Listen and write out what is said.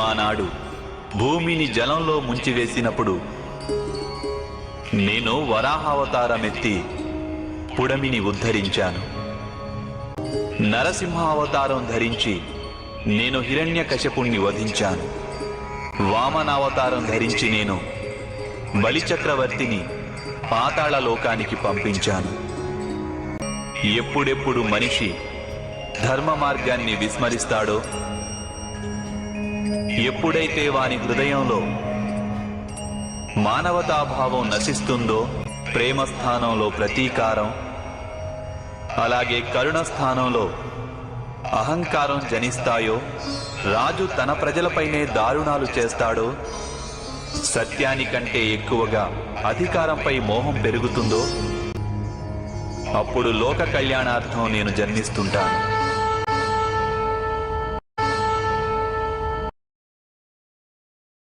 ఆనాడు భూమిని జలంలో ముంచివేసినప్పుడు నేను వరాహావతారమెత్తి పుడమిని ఉద్ధరించాను. నరసింహావతారం ధరించి నేను హిరణ్యకశపుణ్ణి వధించాను. వామనావతారం ధరించి నేను బలిచక్రవర్తిని పాతాళ లోకానికి పంపించాను. ఎప్పుడెప్పుడు మనిషి ధర్మ మార్గాన్ని విస్మరిస్తాడో ఎప్పుడైతే వాని హృదయంలో మానవతాభావం నశిస్తుందో ప్రేమ స్థానంలో ప్రతీకారం అలాగే కరుణ స్థానంలో అహంకారం జనిస్తాయో రాజు తన ప్రజలపైనే దారుణాలు చేస్తాడో సత్యానికంటే ఎక్కువగా అధికారంపై మోహం పెరుగుతుందో అప్పుడు లోక కళ్యాణార్థం నేను జన్మిస్తుంటాను.